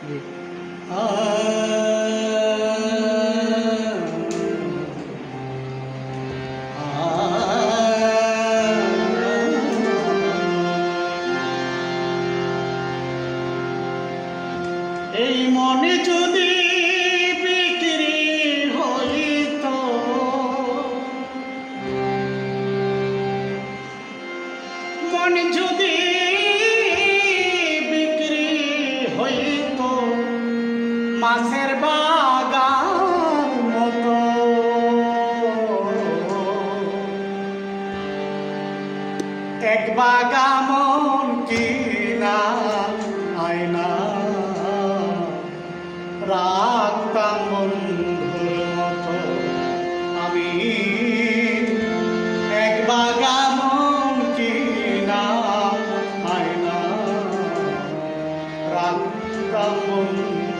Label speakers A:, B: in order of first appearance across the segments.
A: এই মনে যদি মাছের বাগান মতো। এক বাগামন কিনা, আয়না। রাখতাম বন্ধুর মতো। আমি এক কি কিনা, আয়না। রাখতাম বন্ধু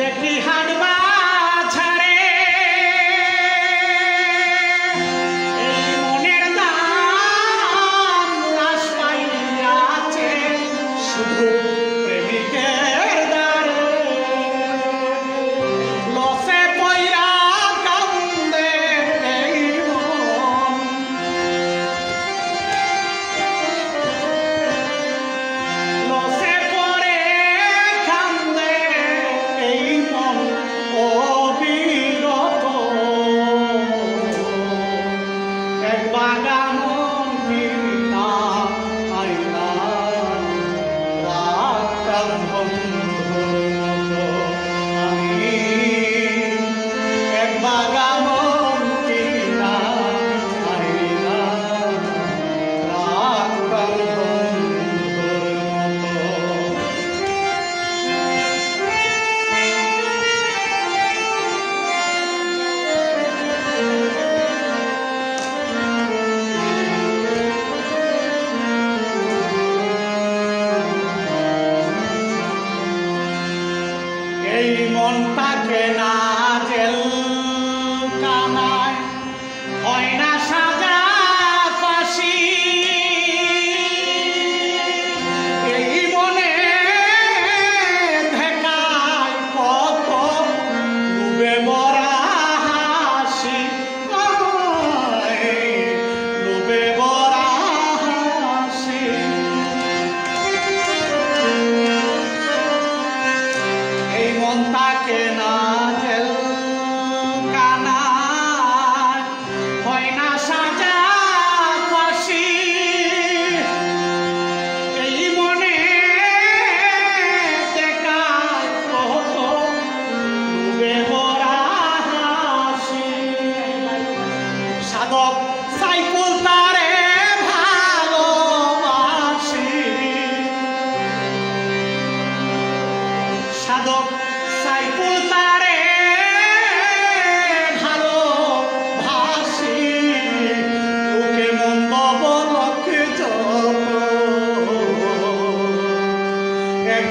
A: that we had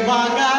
A: Bangal.